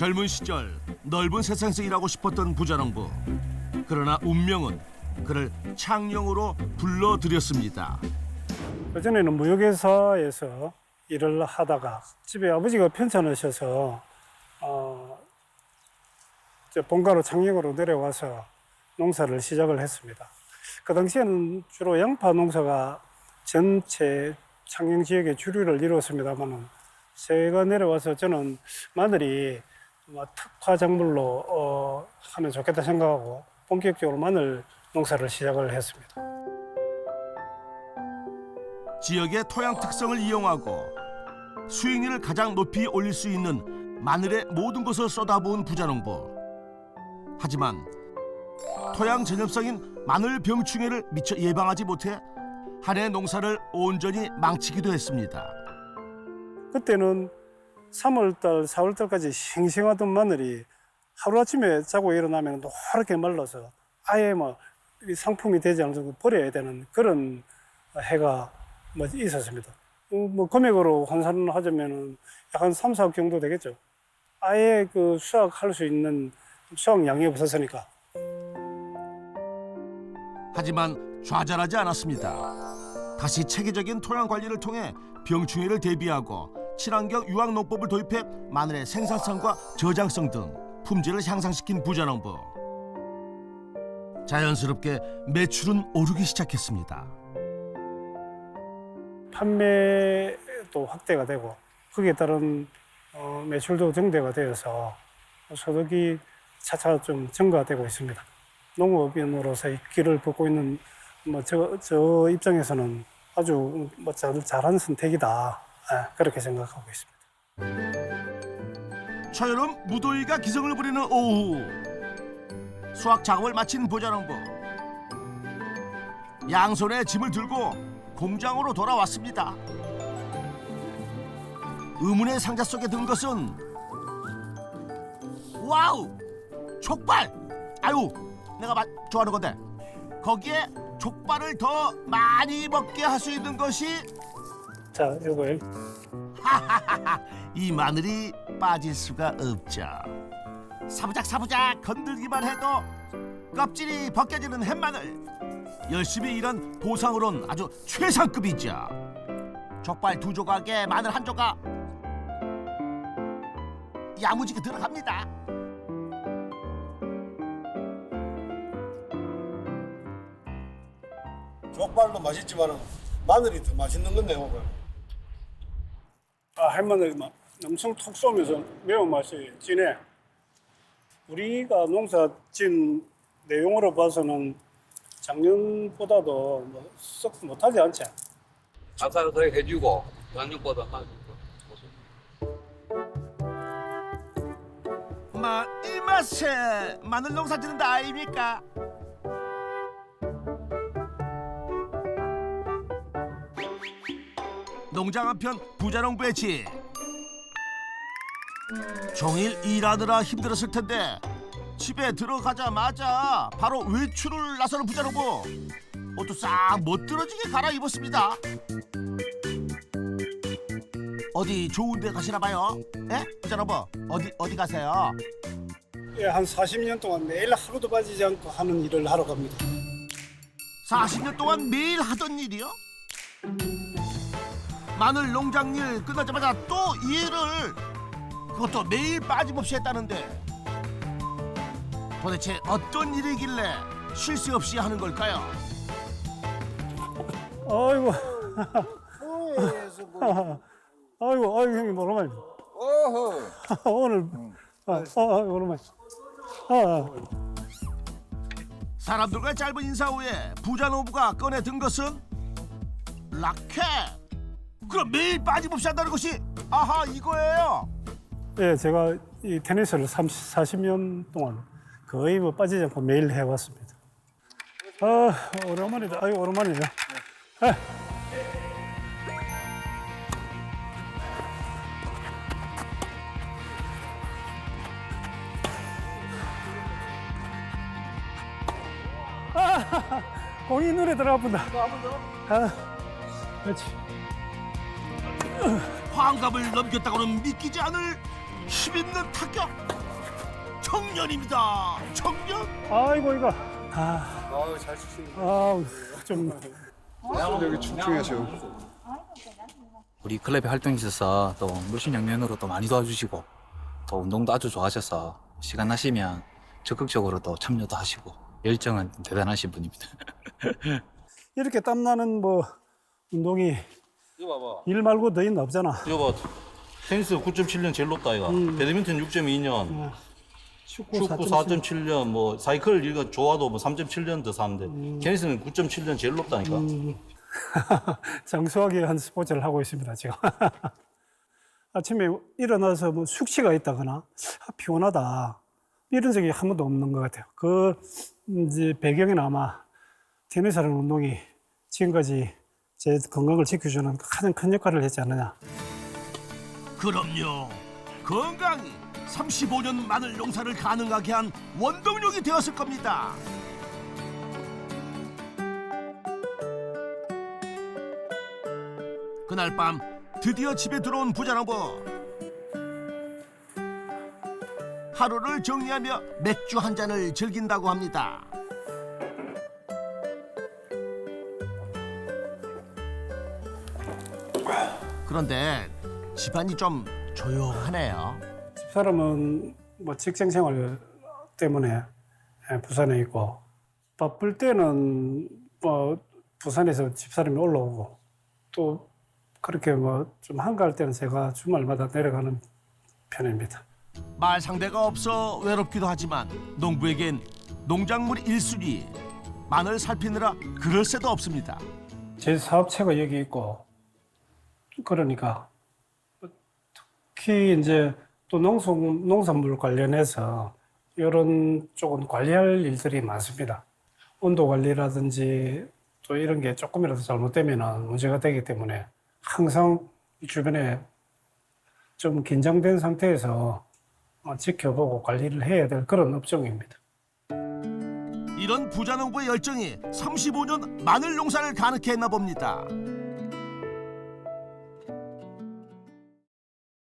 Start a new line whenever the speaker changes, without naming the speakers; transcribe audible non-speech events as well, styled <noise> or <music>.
젊은 시절 넓은 세상에서 일하고 싶었던 부자농부. 그러나 운명은 그를 창녕으로 불러들였습니다.
그전에는 무역회사에서 일을 하다가 집에 아버지가 편찮으셔서 어, 본가로 창녕으로 내려와서 농사를 시작을 했습니다. 그 당시에는 주로 양파 농사가 전체 창녕 지역의 주류를 이루었습니다만은 제가 내려와서 저는 마늘이 뭐 특화 작물로 어, 하면 좋겠다 생각하고 본격적으로 마늘 농사를 시작을 했습니다.
지역의 토양 특성을 이용하고 수익률을 가장 높이 올릴 수 있는 마늘의 모든 것을 쏟아부은 부자농부. 하지만 토양 전염성인 마늘 병충해를 미처 예방하지 못해 한 해 농사를 온전히 망치기도 했습니다.
그때는 3월달, 4월달까지 싱싱하던 마늘이 하루아침에 자고 일어나면 노랗게 말라서 아예 뭐이 상품이 되지 않을 정도 버려야 되는 그런 해가 뭐 있었습니다. 어, 뭐 금액으로 환산을 하자면은 약한 3, 4억 정도 되겠죠. 아예 그 수확할 수 있는 수확량이 없었으니까.
하지만 좌절하지 않았습니다. 다시 체계적인 토양 관리를 통해 병충해를 대비하고 친환경 유황 농법을 도입해 마늘의 생산성과 저장성 등 품질을 향상시킨 부자농부. 자연스럽게 매출은 오르기 시작했습니다.
판매도 확대가 되고 거기에 따른 어, 매출도 증대가 되어서 소득이 차차 좀 증가되고 있습니다. 농업인으로서 이 길을 걷고 있는 뭐저 저 입장에서는 아주 뭐 잘, 잘한 선택이다 예, 그렇게 생각하고 있습니다.
초여름 무더위가 기승을 부리는 오후. 수확 작업을 마친 부자농부. 양손에 짐을 들고 공장으로 돌아왔습니다. 의문의 상자 속에 든 것은 와우! 족발! 아유 내가 마, 좋아하는 건데. 거기에 족발을 더 많이 먹게 할 수 있는 것이
자, 이걸 <laughs>
이 마늘이 빠질 수가 없죠. 사부작 사부작 건들기만 해도 껍질이 벗겨지는 햇마늘. 열심히 일한 보상으론 아주 최상급이죠. 족발 두 조각에 마늘 한 조각. 야무지게 들어갑니다.
족발도 맛있지만 마늘이 더 맛있는 건데요. 그거.
아, 할머니 막 엄청 톡 쏘면서 매운맛이 진해. 우리가 농사 진 내용으로 봐서는 작년보다도 뭐 썩 못하지 않지.
아까는 더 해주고 양념보다 만
마, 이 맛에 마늘 농사 짓는 다 아닙니까? 농장 한편 부자농부의 집 종일 일하느라 힘들었을 텐데 집에 들어가자마자 바로 외출을 나서는 부자농부 옷도 싹 멋들어지게 갈아입었습니다 어디 좋은 데 가시나 봐요? 예? 부자농부 어디 어디 가세요?
예, 한 40년 동안 매일 하루도 빠지지 않고 하는 일을 하러 갑니다.
40년 동안 매일 하던 일이요? 마늘 농장 일 끝나자마자 또이 일을 그것도 매일 빠짐없이 했다는데 도대체 어떤 일이길래 쉴 새 없이 하는 걸까요?
아이고,
뭐.
아이고, 아이고 형님 오랜만이.
어허. <laughs>
오늘 아, 아, 아, 오랜만이. 아, 아.
사람들과 짧은 인사 후에 부자 노부가 꺼내 든 것은 라켓 그럼 매일 빠짐없이 한다는 것이 아하 이거예요
예, 제가 이 테니스를 30, 40년 동안 거의 뭐 빠지지 않고 매일 해왔습니다. 아, 오랜만이다. 아유, 오랜만이네. 아. 아, 공이 눈에 들어가본다. 아, 그렇지.
환갑을 넘겼다고는 믿기지 않을 힘있는 타격 청년입니다 청년
아이고 이거 아,
아우 잘 치시네.
아우 좀
여기 충충하셔.
우리 클럽에 활동이 있어서 또 물신양면으로 또 많이 도와주시고 또 운동도 아주 좋아하셔서 시간 나시면 적극적으로 또 참여도 하시고 열정은 대단하신 분입니다. <laughs>
이렇게 땀나는 뭐 운동이
이거 봐봐.
일 말고 더 있는 없잖아.
이거 봐. 테니스 9.7년 제일 높다 이가. 배드민턴 6.2년,
축구,
축구
4.7.
4.7년, 뭐 사이클 이거 좋아도 뭐 3.7년 더 사는데 테니스는 9.7년 제일 높다니까. <laughs>
장수하게 한 스포츠를 하고 있습니다 지금. <laughs> 아침에 일어나서 뭐 숙취가 있다거나 아, 피곤하다 이런 적이 한 번도 없는 것 같아요. 그 이제 배경에는 아마 테니스라는 운동이 지금까지 제 건강을 지켜주는 가장 큰 역할을 했지 않느냐.
그럼요. 건강이 35년 마늘 농사를 가능하게 한 원동력이 되었을 겁니다. 그날 밤 드디어 집에 들어온 부자농부 하루를 정리하며 맥주 한 잔을 즐긴다고 합니다 그런데 집안이 좀 조용하네요
집사람은 뭐 직장 생활 때문에 예, 부산에 있고 바쁠 때는 뭐 부산에서 집사람이 올라오고 또 그렇게 뭐 좀 한가할 때는 제가 주말마다 내려가는 편입니다.
말 상대가 없어 외롭기도 하지만 농부에겐 농작물 일순위 마늘 살피느라 그럴 새도 없습니다.
제 사업체가 여기 있고 그러니까 특히 이제 또 농성 농산물 관련해서 이런 쪽은 관리할 일들이 많습니다. 온도 관리라든지 또 이런 게 조금이라도 잘못되면 문제가 되기 때문에 항상 이 주변에 좀 긴장된 상태에서 어, 지켜보고 관리를 해야 될 그런 업종입니다.
이런 부자농부의 열정이 35년 마늘 농사를 가능케 했나 봅니다.